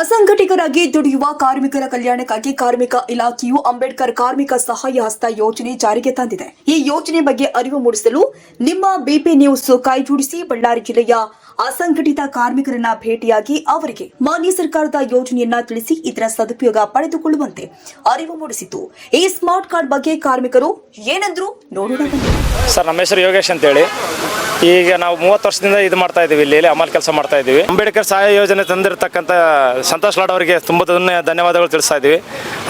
ಅಸಂಘಟಿತರಾಗಿ ದುಡಿಯುವ ಕಾರ್ಮಿಕರ ಕಲ್ಯಾಣಕ್ಕಾಗಿ ಕಾರ್ಮಿಕ ಇಲಾಖೆಯು ಅಂಬೇಡ್ಕರ್ ಕಾರ್ಮಿಕ ಸಹಾಯ ಹಸ್ತ ಯೋಜನೆ ಜಾರಿಗೆ ತಂದಿದೆ. ಈ ಯೋಜನೆ ಬಗ್ಗೆ ಅರಿವು ಮೂಡಿಸಲು ನಿಮ್ಮ ಬಿಪಿ ನ್ಯೂಸ್ ಕೈಜೋಡಿಸಿ ಬಳ್ಳಾರಿ ಜಿಲ್ಲೆಯ ಅಸಂಘಟಿತ ಕಾರ್ಮಿಕರನ್ನ ಭೇಟಿಯಾಗಿ ಅವರಿಗೆ ಮಾನ್ಯ ಸರ್ಕಾರದ ಯೋಜನೆಯನ್ನ ತಿಳಿಸಿ ಇದರ ಸದುಪಯೋಗ ಪಡೆದುಕೊಳ್ಳುವಂತೆ ಅರಿವು ಮೂಡಿಸಿತು. ಈ ಸ್ಮಾರ್ಟ್ ಕಾರ್ಡ್ ಬಗ್ಗೆ ಕಾರ್ಮಿಕರು ಏನಂದ್ರು ನೋಡೋಣ ಸರ್, ನಮ್ಮ ಹೆಸರು ಯೋಗೇಶ್ ಅಂತೇಳಿ. ಈಗ ನಾವು ಮೂವತ್ತು ವರ್ಷದಿಂದ ಇದು ಮಾಡ್ತಾ ಇದ್ದೀವಿ, ಇಲ್ಲಿ ಅಮಲ್ ಕೆಲಸ ಮಾಡ್ತಾ ಇದ್ದೀವಿ. ಅಂಬೇಡ್ಕರ್ ಸಹಾಯ ಯೋಜನೆ ತಂದಿರತಕ್ಕಂಥ ಸಂತೋಷ್ ಲಾಡ್ ಅವರಿಗೆ ತುಂಬ ಧನ್ಯವಾದಗಳು ತಿಳಿಸ್ತಾ ಇದ್ದೀವಿ.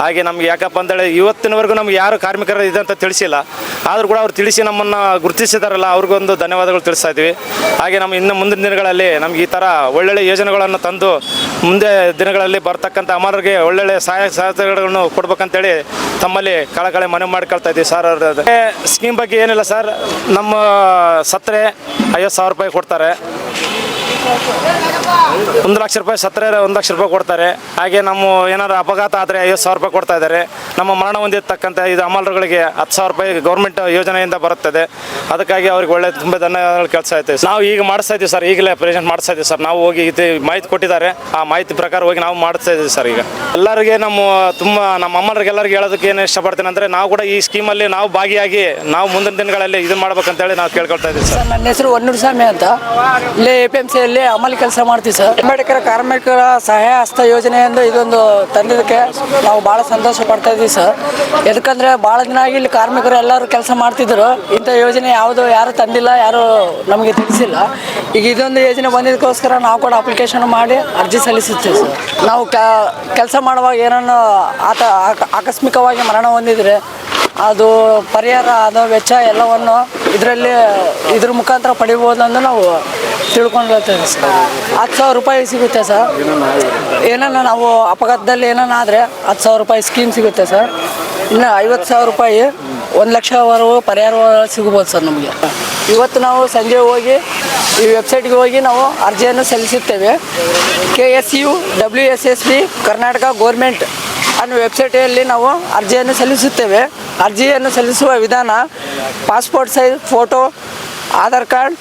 ಹಾಗೆ ನಮ್ಗೆ ಯಾಕಪ್ಪ ಅಂತೇಳಿ ಇವತ್ತಿನವರೆಗೂ ನಮ್ಗೆ ಯಾರು ಕಾರ್ಮಿಕರು ಇದೆ ಅಂತ ತಿಳಿಸಿಲ್ಲ. ಆದರೂ ಕೂಡ ಅವ್ರು ತಿಳಿಸಿ ನಮ್ಮನ್ನು ಗುರುತಿಸಿದಾರಲ್ಲ, ಅವ್ರಿಗೊಂದು ಧನ್ಯವಾದಗಳು ತಿಳಿಸ್ತಾ ಇದ್ದೀವಿ. ಹಾಗೆ ನಮ್ಮ ಇನ್ನು ಮುಂದಿನ ದಿನಗಳಲ್ಲಿ ನಮ್ಗೆ ಈ ಥರ ಒಳ್ಳೊಳ್ಳೆ ಯೋಜನೆಗಳನ್ನು ತಂದು ಮುಂದೆ ದಿನಗಳಲ್ಲಿ ಬರ್ತಕ್ಕಂಥ ಅಮರರಿಗೆ ಒಳ್ಳೊಳ್ಳೆ ಸಹಾಯ ಸಹಕಾರಗಳನ್ನು ಕೊಡ್ಬೇಕಂತೇಳಿ ತಮ್ಮಲ್ಲಿ ಕಳಕಳಿ ಮನವಿ ಮಾಡ್ಕೊಳ್ತಾ ಇದ್ದೀವಿ ಸರ್ ಅವ್ರ ಸ್ಕೀಮ್ ಬಗ್ಗೆ ಏನಿಲ್ಲ ಸರ್. ನಮ್ಮ ಸತ್ತರೆ ಐವತ್ತು ಸಾವಿರ ರೂಪಾಯಿ ಕೊಡ್ತಾರೆ. ಒಂದು ಲಕ್ಷ ರೂಪಾಯಿ ಸತ್ತರೆ, ಒಂದು ಲಕ್ಷ ರೂಪಾಯಿ ಕೊಡ್ತಾರೆ. ಹಾಗೆ ನಮ್ಮ ಏನಾದ್ರು ಅಪಘಾತ ಆದರೆ ಐವತ್ತು ಸಾವಿರ ರೂಪಾಯಿ ಕೊಡ್ತಾ ಇದ್ದಾರೆ. ನಮ್ಮ ಮರಣ ಹೊಂದಿರ್ತಕ್ಕಂಥ ಇದು ಅಮಲರುಗಳಿಗೆ ಹತ್ತು ಸಾವಿರ ರೂಪಾಯಿ ಗೌರ್ಮೆಂಟ್ ಯೋಜನೆಯಿಂದ ಬರುತ್ತದೆ. ಅದಕ್ಕಾಗಿ ಅವ್ರಿಗೆ ಒಳ್ಳೆ ತುಂಬ ಧನ್ಯವಾದಗಳು ಕೆಲಸ ಆಯ್ತು ನಾವು ಈಗ ಮಾಡಿಸ್ತಾ ಇದ್ದೀವಿ ಸರ್, ಈಗಲೇ ಪ್ರೆಸೆಂಟ್ ಮಾಡಿಸ್ತಾ ಇದ್ದೀವಿ ಸರ್. ನಾವು ಹೋಗಿ ಇದು ಮಾಹಿತಿ ಕೊಟ್ಟಿದ್ದಾರೆ. ಆ ಮಾಹಿತಿ ಪ್ರಕಾರ ಹೋಗಿ ನಾವು ಮಾಡಿಸ್ತಾ ಇದ್ದೀವಿ ಸರ್ ಈಗ. ಎಲ್ಲರಿಗೆ ನಮ್ಮ ತುಂಬ, ನಮ್ಮ ಅಮ್ಮರಿಗೆ ಎಲ್ಲರಿಗೆ ಹೇಳೋದಕ್ಕೆ ಏನು ಇಷ್ಟಪಡ್ತೀನಿ ಅಂದರೆ ನಾವು ಕೂಡ ಈ ಸ್ಕೀಮಲ್ಲಿ ನಾವು ಭಾಗಿಯಾಗಿ ನಾವು ಮುಂದಿನ ದಿನಗಳಲ್ಲಿ ಇದನ್ನು ಮಾಡ್ಬೇಕಂತೇಳಿ ನಾವು ಕೇಳ್ಕೊಳ್ತಾ ಇದ್ದೀವಿ ಸರ್. ನನ್ನ ಹೆಸರು ಒನ್ನೂರು ಸ್ವಾಮಿ ಅಂತ. ಇಲ್ಲೇ ಎ ಪಿ ಎಂ ಸಿಯಲ್ಲಿ ಅಮಲಿ ಕೆಲಸ ಮಾಡ್ತೀವಿ ಸರ್. ಅಂಬೇಡ್ಕರ್ ಕಾರ್ಮಿಕರ ಸಹಾಯ ಹಸ್ತ ಯೋಜನೆ ಇದೊಂದು ತಂದಿದ್ದಕ್ಕೆ ನಾವು ಭಾಳ ಸಂತೋಷ ಪಡ್ತಾ ಇದ್ದೀವಿ ಸರ್. ಯಾಕಂದ್ರೆ ಭಾಳ ದಿನ ಆಗಿ ಇಲ್ಲಿ ಕಾರ್ಮಿಕರು ಎಲ್ಲರೂ ಕೆಲಸ ಮಾಡ್ತಿದ್ರು. ಇಂಥ ಯೋಜನೆ ಯಾವುದು, ಯಾರು ತಂದಿಲ್ಲ, ಯಾರು ನಮಗೆ ತಿಳಿಸಿಲ್ಲ. ಈಗ ಇದೊಂದು ಯೋಜನೆ ಬಂದಿದ್ದಕ್ಕೋಸ್ಕರ ನಾವು ಕೂಡ ಅಪ್ಲಿಕೇಶನ್ ಮಾಡಿ ಅರ್ಜಿ ಸಲ್ಲಿಸುತ್ತೀವಿ ಸರ್. ನಾವು ಕೆಲಸ ಮಾಡುವಾಗ ಏನನ್ನು ಆತ, ಆಕ- ಆಕಸ್ಮಿಕವಾಗಿ ಮರಣ ಹೊಂದಿದ್ರೆ ಅದು ಪರಿಹಾರ ಅದು ವೆಚ್ಚ ಎಲ್ಲವನ್ನು ಇದರಲ್ಲಿ ಇದ್ರ ಮುಖಾಂತರ ಪಡಿಬೋದು ಅಂತ ನಾವು ತಿಳ್ಕೊಂಡಿರ್ತೇವೆ ಸರ್ ಹತ್ತು ಸಾವಿರ ರೂಪಾಯಿ ಸಿಗುತ್ತೆ ಸರ್. ಏನನ್ನ ನಾವು ಅಪಘಾತದಲ್ಲಿ ಏನನ್ನ ಆದರೆ ಹತ್ತು ಸಾವಿರ ರೂಪಾಯಿ ಸ್ಕೀಮ್ ಸಿಗುತ್ತೆ ಸರ್. ಇನ್ನು ಐವತ್ತು ಸಾವಿರ ರೂಪಾಯಿ ಒಂದು ಲಕ್ಷವರೆಗೂ ಪರಿಹಾರ ಸಿಗ್ಬೋದು ಸರ್ ನಮಗೆ. ಇವತ್ತು ನಾವು ಸಂಜೆ ಹೋಗಿ ಈ ವೆಬ್ಸೈಟ್ಗೆ ಹೋಗಿ ನಾವು ಅರ್ಜಿಯನ್ನು ಸಲ್ಲಿಸುತ್ತೇವೆ. K S U W S S B Karnataka government ಅನ್ನೋ ವೆಬ್ಸೈಟಲ್ಲಿ ನಾವು ಅರ್ಜಿಯನ್ನು ಸಲ್ಲಿಸುತ್ತೇವೆ. ಅರ್ಜಿಯನ್ನು ಸಲ್ಲಿಸುವ ವಿಧಾನ, passport size, photo, Aadhaar card,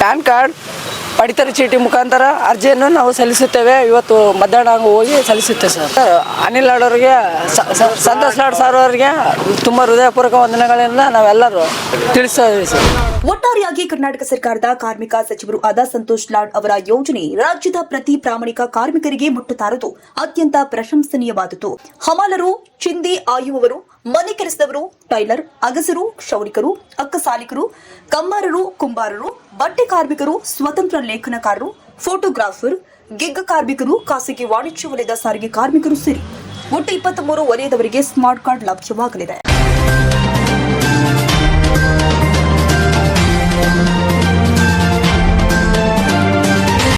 PAN card ಪಡಿತರ ಚೀಟಿ ಮುಖಾಂತರ ಅರ್ಜಿಯನ್ನು ನಾವು ಸಲ್ಲಿಸುತ್ತೇವೆ. ಇವತ್ತು ಮಧ್ಯಾಹ್ನ ಹೋಗಿ ಸಲ್ಲಿಸುತ್ತೇವೆ ಸರ್. ಅನಿಲ್ ಲಾಡ್ ಅವರಿಗೆ ಸಂತೋಷ್ ಲಾಡ್ ಸರ್ ಅವರಿಗೆ ತುಂಬ ಹೃದಯಪೂರ್ವಕ ವಂದನೆಗಳಿಂದ ನಾವೆಲ್ಲರೂ ತಿಳಿಸ್ತಾ ಸರ್. ಒಟ್ಟಾರೆಯಾಗಿ ಕರ್ನಾಟಕ ಸರ್ಕಾರದ ಕಾರ್ಮಿಕ ಸಚಿವರು ಆದ ಸಂತೋಷ್ ಲಾಡ್ ಅವರ ಯೋಜನೆ ರಾಜ್ಯದ ಪ್ರತಿ ಪ್ರಾಮಾಣಿಕ ಕಾರ್ಮಿಕರಿಗೆ ಮುಟ್ಟತಾರದು ಅತ್ಯಂತ ಪ್ರಶಂಸನೀಯವಾದುದು ಹಮಾಲರು, ಚಿಂದಿ, ಆಯುವವರು ಮನೆ ಕೆಲಸದವರು ಟೈಲರ್, ಅಗಸರು, ಕ್ಷೌರಿಕರು, ಅಕ್ಕಸಾಲಿಕರು ಕಮ್ಮಾರರು ಕುಂಬಾರರು, ಬಟ್ಟೆ ಕಾರ್ಮಿಕರು, ಸ್ವತಂತ್ರ ಲೇಖನಕಾರರು, ಫೋಟೋಗ್ರಾಫರ್, ಗಿಗ್ಗ ಕಾರ್ಮಿಕರು, ಖಾಸಗಿ ವಾಣಿಜ್ಯ ವಲಯದ ಸಾರಿಗೆ ಕಾರ್ಮಿಕರು ಸೇರಿ ಒಟ್ಟು ಇಪ್ಪತ್ತ್ ಮೂರು ವಲಯದವರಿಗೆ ಸ್ಮಾರ್ಟ್ ಕಾರ್ಡ್ ಲಭ್ಯವಾಗಲಿದೆ.